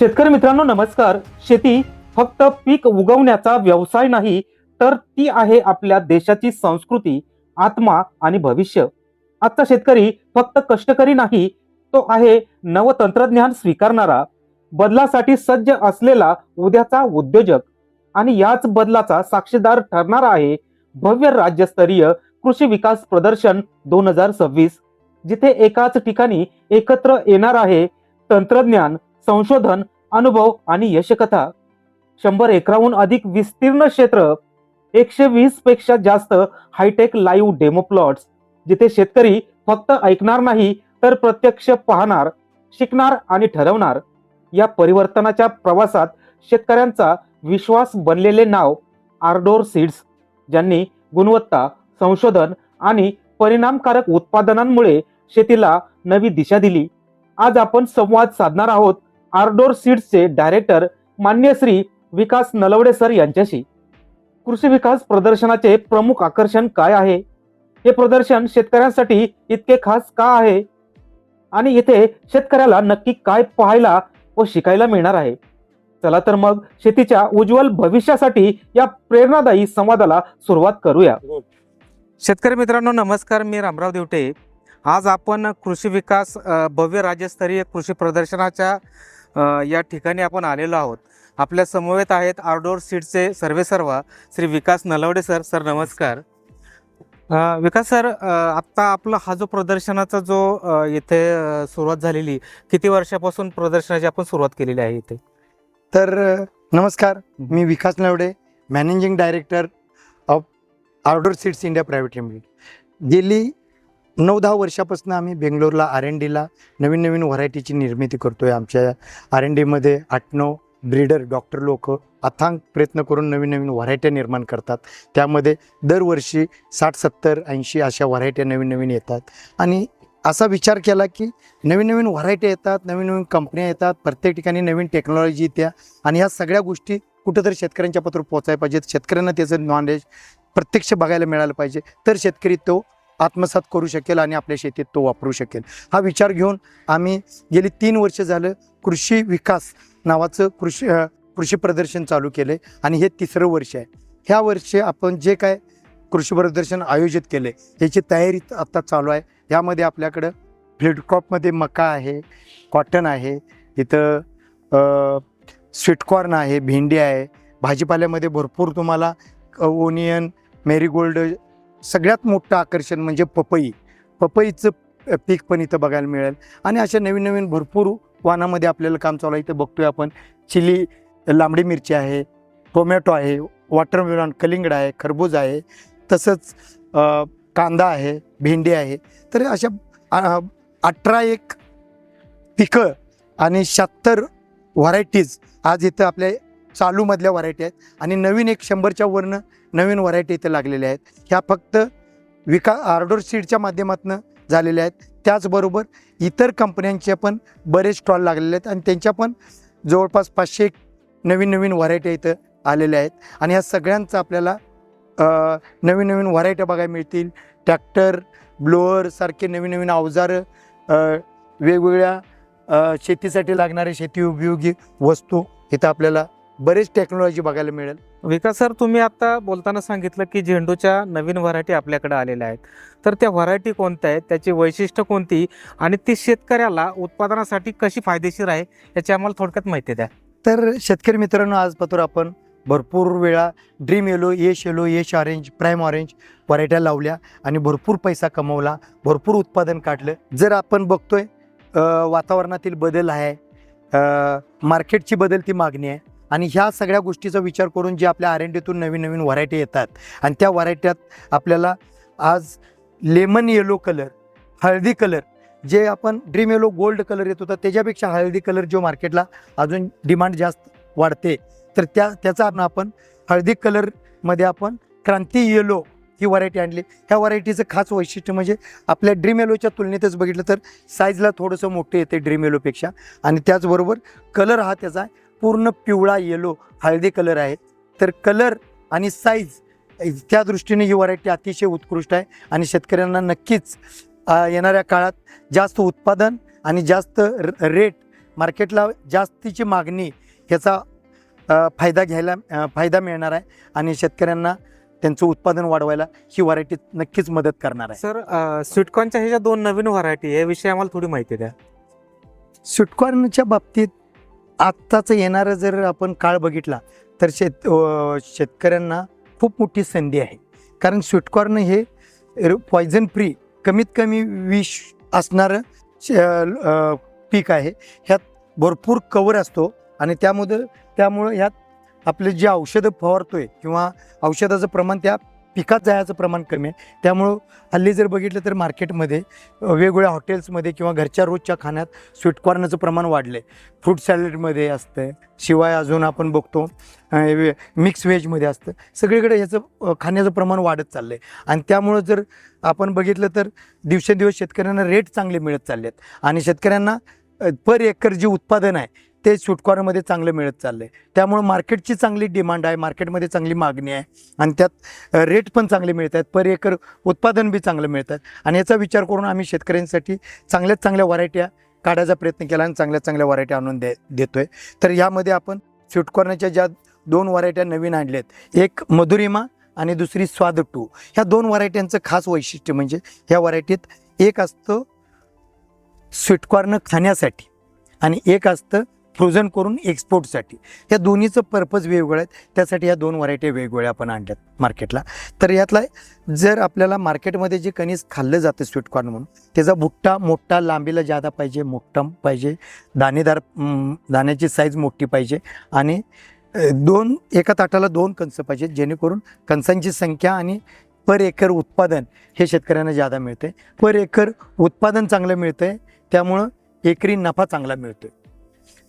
शेतकरी मित्रांनो नमस्कार. शेती फक्त पीक उगवण्याचा व्यवसाय नाही तर ती आहे आपल्या देशाची संस्कृती आत्मा आणि भविष्य. आजचा शेतकरी फक्त कष्टकरी नाही तो आहे नवतंत्रज्ञान स्वीकारणारा बदलासाठी सज्ज असलेला उद्याचा उद्योजक आणि याच बदलाचा साक्षीदार ठरणारा आहे भव्य राज्यस्तरीय कृषी विकास प्रदर्शन दोन हजार सव्वीस जिथे एकाच ठिकाणी एकत्र येणार आहे तंत्रज्ञान संशोधन अनुभव आणि यशकथा. शंभर एकराहून अधिक विस्तीर्ण क्षेत्र एकशे वीसपेक्षा जास्त हायटेक लाईव्ह डेमो प्लॉट्स जिथे शेतकरी फक्त ऐकणार नाही तर प्रत्यक्ष पाहणार शिकणार आणि ठरवणार. या परिवर्तनाच्या प्रवासात शेतकऱ्यांचा विश्वास बनलेले नाव आर्डोर सीड्स ज्यांनी गुणवत्ता संशोधन आणि परिणामकारक उत्पादनांमुळे शेतीला नवी दिशा दिली. आज आपण संवाद साधणार आहोत आरडोर सीड्सचे डायरेक्टर मान्य श्री विकास नलवडे सर यांच्याशी. कृषी विकास प्रदर्शनाचे प्रमुख आकर्षण काय आहे? हे प्रदर्शन शेतकऱ्यांसाठी इतके खास का आहे? आणि इथे शेतकऱ्याला नक्की काय पाहायला व शिकायला मिळणार आहे? चला तर मग शेतीच्या उज्ज्वल भविष्यासाठी या प्रेरणादायी संवादाला सुरुवात करूया. शेतकरी मित्रांनो नमस्कार. मी रामराव देवटे. आज आपण कृषी विकास भव्य राज्यस्तरीय कृषी प्रदर्शनाच्या या ठिकाणी आपण आलेलो आहोत. आपल्या समवेत आहेत आर्डोर सीटचे सर्वेसर्वा श्री विकास नलवडे सर. सर नमस्कार. विकास सर आत्ता आपला हा जो प्रदर्शनाचा जो इथे सुरुवात झालेली किती वर्षापासून प्रदर्शनाची आपण सुरुवात केलेली आहे इथे? तर नमस्कार. मी Vikas Navade managing director of outdoor seeds India private limited. गेली नऊ दहा वर्षापासून आम्ही बेंगलोरला आर एन डीला नवीन नवीन व्हरायटीची निर्मिती करतो आहे आमच्या आर एन डीमध्ये आठ नऊ ब्रीडर डॉक्टर लोक अथांग प्रयत्न करून नवीन नवीन व्हरायट्या निर्माण करतात. त्यामध्ये दरवर्षी साठ सत्तर ऐंशी अशा व्हरायट्या नवीन नवीन येतात. आणि असा विचार केला की नवीन नवीन व्हरायटी येतात नवीन नवीन कंपन्या येतात प्रत्येक ठिकाणी नवीन टेक्नॉलॉजी येत्या आणि ह्या सगळ्या गोष्टी कुठंतरी शेतकऱ्यांच्या पत्र पोचायला पाहिजेत. शेतकऱ्यांना त्याचं नॉलेज प्रत्यक्ष बघायला मिळालं पाहिजे. तर शेतकरी तो आत्मसात करू शकेल आणि आपल्या शेतीत तो वापरू शकेल. हा विचार घेऊन आम्ही गेली तीन वर्ष झालं कृषी विकास नावाचं कृषी कृषी प्रदर्शन चालू केलं आणि हे तिसरं वर्ष आहे. ह्या वर्षी आपण जे काय कृषी प्रदर्शन आयोजित केले याची तयारी आत्ता चालू आहे. यामध्ये आपल्याकडं फ्लिडक्रॉपमध्ये मका आहे कॉटन आहे इथं स्वीटकॉर्न आहे भेंडी आहे भाजीपाल्यामध्ये भरपूर तुम्हाला ओनियन मेरीगोल्ड सगळ्यात मोठं आकर्षण म्हणजे पपई. पपईचं पीक पण इथं बघायला मिळेल. आणि अशा नवीन नवीन भरपूर वाहनामध्ये आपल्याला काम चालू आहे. इथं बघतोय आपण चिली लांबडी मिरची आहे टोमॅटो आहे वॉटरमेलॉन कलिंगड आहे खरबूज आहे तसंच कांदा आहे भेंडी आहे. तर अशा अठरा एक पिकं आणि शहात्तर व्हरायटीज आज इथं आपल्या चालूमधल्या व्हरायटी आहेत. आणि नवीन एक शंभरच्या वरनं नवीन व्हरायटी इथे लागलेल्या आहेत. ह्या फक्त विका आर्डोर सीडच्या माध्यमातून झालेल्या आहेत. त्याचबरोबर इतर कंपन्यांचे पण बरेच स्टॉल लागलेले आहेत. आणि त्यांच्या पण जवळपास पाचशे एक नवीन नवीन व्हरायटी इथं आलेल्या आहेत. आणि ह्या सगळ्यांचं आपल्याला नवीन नवीन व्हरायट्या बघायला मिळतील. ट्रॅक्टर ब्लोअर सारखे नवीन नवीन अवजारं वेगवेगळ्या शेतीसाठी लागणारे शेती उपयोगी वस्तू इथं आपल्याला बरेच टेक्नॉलॉजी बघायला मिळेल. विकास सर तुम्ही आता बोलताना सांगितलं की झेंडूच्या नवीन व्हरायटी आपल्याकडे आलेल्या आहेत. तर त्या व्हरायटी कोणत्या आहेत? त्याची वैशिष्ट्य कोणती? आणि ती शेतकऱ्याला उत्पादनासाठी कशी फायदेशीर आहे याची आम्हाला थोडक्यात माहिती द्या. तर शेतकरी मित्रांनो आज पातूर आपण भरपूर वेळा dream yellow Yash yellow Yash orange prime orange व्हरायट्या लावल्या आणि भरपूर पैसा कमवला भरपूर उत्पादन काढलं. जर आपण बघतोय वातावरणातील बदल आहे मार्केटची बदलती मागणी आहे. आणि ह्या सगळ्या गोष्टीचा विचार करून जे आपल्या आर एन नवीन नवीन व्हरायटी येतात. आणि त्या व्हरायट्यात आपल्याला आज लेमन येलो कलर हळदी कलर जे आपण ड्रीम येलो गोल्ड कलर येत होता त्याच्यापेक्षा हळदी कलर जो मार्केटला अजून डिमांड जास्त वाढते. तर त्या त्याचा आपण हळदी कलरमध्ये आपण क्रांती येलो ही व्हरायटी आणली. ह्या व्हरायटीचं खास वैशिष्ट्य म्हणजे आपल्या ड्रीम येलोच्या तुलनेतच बघितलं तर साईजला थोडंसं मोठं येते ड्रीम येलोपेक्षा आणि त्याचबरोबर कलर हा त्याचा पूर्ण पिवळा येलो हळदी कलर आहे. तर कलर आणि साईज त्या दृष्टीने ही व्हरायटी अतिशय उत्कृष्ट आहे. आणि शेतकऱ्यांना नक्कीच येणाऱ्या काळात जास्त उत्पादन आणि जास्त रेट मार्केटला जास्तीची मागणी ह्याचा अ, फायदा घ्यायला फायदा मिळणार आहे. आणि शेतकऱ्यांना त्यांचं उत्पादन वाढवायला ही व्हरायटी नक्कीच मदत करणार आहे. सर स्वीटकॉर्नच्या ह्या ज्या दोन नवीन व्हरायटी याविषयी आम्हाला थोडी माहिती द्या. स्वीटकॉर्नच्या बाबतीत आत्ताचं येणारं जर आपण काळ बघितला तर शेत शेतकऱ्यांना खूप मोठी संधी आहे. कारण स्वीटकॉर्न हे पॉयझन फ्री कमीत कमी विष असणारं श- पीक आहे. ह्यात भरपूर कवर असतो आणि त्यामुळे त्यामुळं ह्यात आपले जे औषधं फवारतोय किंवा औषधाचं प्रमाण त्या पिकात जायचं प्रमाण कमी आहे. त्यामुळं हल्ली जर बघितलं तर मार्केटमध्ये वेगवेगळ्या हॉटेल्समध्ये किंवा घरच्या रोजच्या खाण्यात स्वीटकॉर्नचं प्रमाण वाढलं आहे फ्रूट सॅलडमध्ये असतं शिवाय अजून आपण बघतो मिक्स व्हेजमध्ये असतं. सगळीकडे ह्याचं खाण्याचं प्रमाण वाढत चाललं आहे आणि त्यामुळं जर आपण बघितलं तर दिवसेंदिवस शेतकऱ्यांना रेट चांगले मिळत चालले आहेत आणि शेतकऱ्यांना पर एकर जे उत्पादन आहे ते स्वीटकॉर्नमध्ये चांगलं मिळत चाललं आहे त्यामुळं मार्केटची चांगली डिमांड आहे मार्केटमध्ये चांगली मागणी आहे आणि त्यात रेट पण चांगले मिळत आहेत पर एकर उत्पादन बी चांगलं मिळत आहेत आणि याचा विचार करून आम्ही शेतकऱ्यांसाठी चांगल्यात चांगल्या व्हरायट्या काढायचा प्रयत्न केला आणि चांगल्या चांगल्या व्हरायटी आणून दे देतो आहे तर यामध्ये आपण शूटकॉर्नरच्या ज्या दोन व्हरायट्या नवीन आणल्यात एक मधुरिमा आणि दुसरी स्वाद टू. ह्या दोन व्हरायट्यांचं खास वैशिष्ट्य म्हणजे ह्या व्हरायटीत एक असतं स्वीटकॉर्न खाण्यासाठी आणि एक असतं फ्रोझन करून एक्सपोर्टसाठी या दोन्हीचं पर्पज वेगवेगळं आहेत. त्यासाठी या दोन व्हरायटी वेगवेगळ्या आपण आणल्यात मार्केटला तर यातला जर आपल्याला मार्केटमध्ये जे कणीस खाल्लं जातं स्वीटकॉर्न म्हणून त्याचा भुट्टा मोठा लांबीला जादा पाहिजे मोठम पाहिजे दाणेदार दाण्याची साईज मोठी पाहिजे आणि दोन एका ताटाला दोन कंस पाहिजेत जेणेकरून कंसांची संख्या आणि पर एकर उत्पादन हे शेतकऱ्यांना जादा मिळते पर एकर उत्पादन चांगलं मिळतं आहे त्यामुळं एकरी नफा चांगला मिळतो आहे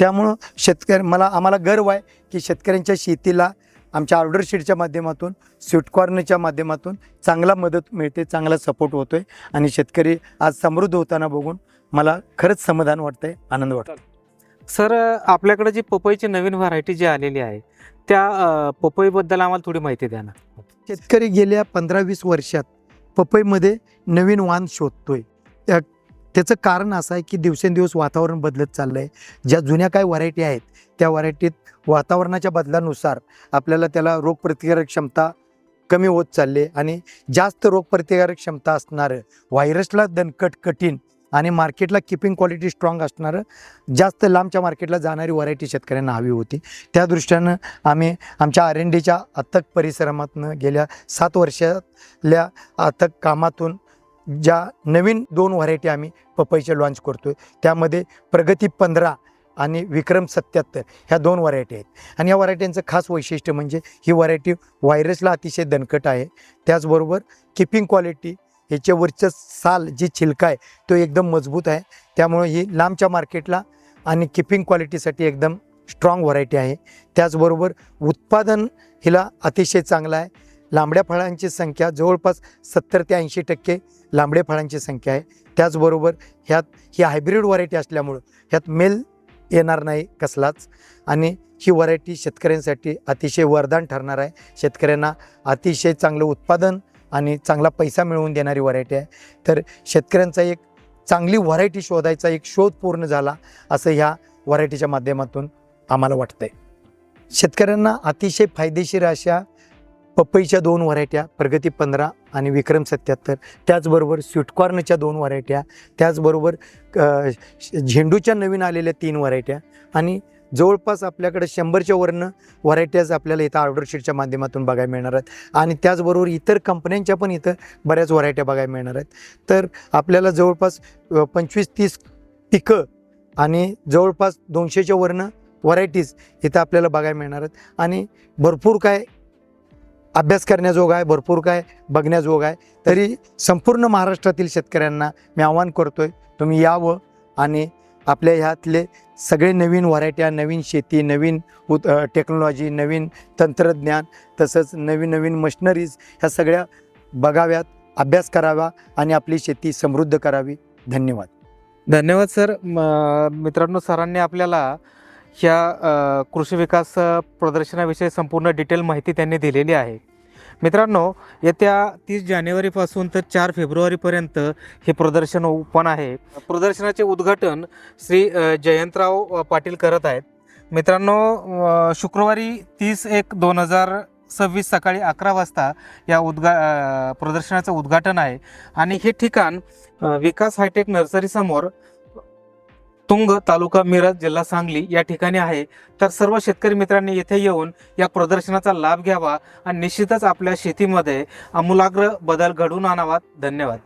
त्यामुळं शेतकरी मला आम्हाला गर्व आहे की शेतकऱ्यांच्या शेतीला आमच्या ऑर्डर शीटच्या माध्यमातून स्वीटकॉर्नच्या माध्यमातून चांगला मदत मिळते चांगला सपोर्ट होतो आहे आणि शेतकरी आज समृद्ध होताना बघून मला खरंच समाधान वाटतं आहे आनंद वाटतो सर आपल्याकडे जी पपईची नवीन व्हरायटी जी आलेली आहे त्या पपईबद्दल आम्हाला थोडी माहिती द्या ना. शेतकरी गेल्या पंधरा वीस वर्षात पपईमध्ये नवीन वाण शोधतोय. त्या- त्याचं कारण असं आहे की दिवसेंदिवस वातावरण बदलत चाललं आहे ज्या जुन्या काही व्हरायटी आहेत त्या व्हरायटीत वातावरणाच्या बदलानुसार आपल्याला त्याला रोगप्रतिकारक क्षमता कमी होत चालली आहे आणि जास्त रोगप्रतिकारक क्षमता असणारं व्हायरसला दणकट कठीण आणि मार्केटला किपिंग क्वालिटी स्ट्रॉंग असणारं जास्त लांबच्या मार्केटला जाणारी व्हरायटी शेतकऱ्यांना हवी होती. त्या दृष्टीनं आम्ही आमच्या आर एन डीच्या अथक परिश्रमातनं गेल्या सात वर्षातल्या अथक कामातून ज्या नवीन दोन व्हरायटी आम्ही पपईच्या लॉन्च करतो आहे त्यामध्ये प्रगती पंधरा आणि विक्रम सत्याहत्तर ह्या दोन व्हरायटी आहेत. आणि या व्हरायटींचं खास वैशिष्ट्य म्हणजे ही व्हरायटी व्हायरसला अतिशय दणकट आहे. त्याचबरोबर किपिंग क्वालिटी ह्याच्यावरचं साल जी छिलका आहे तो एकदम मजबूत आहे. त्यामुळे ही लांबच्या मार्केटला आणि किपिंग क्वालिटीसाठी एकदम स्ट्रॉंग व्हरायटी आहे. त्याचबरोबर उत्पादन हिला अतिशय चांगलं आहे. लांबड्या फळांची संख्या जवळपास सत्तर ते ऐंशी टक्के लांबड्या फळांची संख्या आहे. त्याचबरोबर ह्यात ही हायब्रिड व्हरायटी असल्यामुळं ह्यात मेल येणार नाही कसलाच आणि ही व्हरायटी शेतकऱ्यांसाठी अतिशय वरदान ठरणार आहे. शेतकऱ्यांना अतिशय चांगलं उत्पादन आणि चांगला पैसा मिळवून देणारी व्हरायटी आहे. तर शेतकऱ्यांचा एक चांगली व्हरायटी शोधायचा एक शोध पूर्ण झाला असं ह्या व्हरायटीच्या माध्यमातून आम्हाला वाटतंय. शेतकऱ्यांना अतिशय फायदेशीर अशा पपईच्या दोन व्हरायट्या प्रगती पंधरा आणि विक्रम सत्याहत्तर. त्याचबरोबर स्वीटकॉर्नच्या दोन व्हरायट्या त्याचबरोबर झेंडूच्या नवीन आलेल्या तीन व्हरायट्या आणि जवळपास आपल्याकडे शंभरच्या वरनं व्हरायट्याज आपल्याला इथं ऑर्डर शीटच्या माध्यमातून बघायला मिळणार आहेत. आणि त्याचबरोबर इतर कंपन्यांच्या पण इथं बऱ्याच व्हरायट्या बघायला मिळणार आहेत. तर आपल्याला जवळपास पंचवीस तीस पिकं आणि जवळपास दोनशेच्या वरनं व्हरायटीज इथं आपल्याला बघायला मिळणार आहेत. आणि भरपूर काय अभ्यास करण्याजोग आहे भरपूर काय बघण्याजोग आहे. तरी संपूर्ण महाराष्ट्रातील शेतकऱ्यांना मी आवाहन आहे तुम्ही यावं आणि आपल्या ह्यातले सगळे नवीन व्हरायट्या नवीन शेती नवीन उत टेक्नॉलॉजी नवीन तंत्रज्ञान तसंच नवीन नवीन मशिनरीज ह्या सगळ्या बघाव्यात अभ्यास करावा आणि आपली शेती समृद्ध करावी. धन्यवाद. धन्यवाद सर. म- मित्रांनो सरांनी आपल्याला ह्या कृषी विकास प्रदर्शनाविषयी संपूर्ण डिटेल माहिती त्यांनी दिलेली आहे. मित्रांनो येत्या तीस जानेवारीपासून तर चार फेब्रुवारीपर्यंत हे प्रदर्शन ओपन आहे. प्रदर्शनाचे उद्घाटन श्री जयंतराव पाटील करत आहेत. मित्रांनो शुक्रवारी तीस एक दोन हजार सव्वीस सकाळी अकरा वाजता या उद्घा प्रदर्शनाचं उद्घाटन आहे. आणि हे ठिकाण विकास हायटेक नर्सरीसमोर तुंग तालुका मिरज जिल्हा सांगली या ठिकाणी आहे. तर सर्व शेतकरी मित्रांनी येथे येऊन या प्रदर्शनाचा लाभ घ्यावा आणि निश्चितच आपल्या शेतीमध्ये आमूलाग्र बदल घडवून आणावा. धन्यवाद.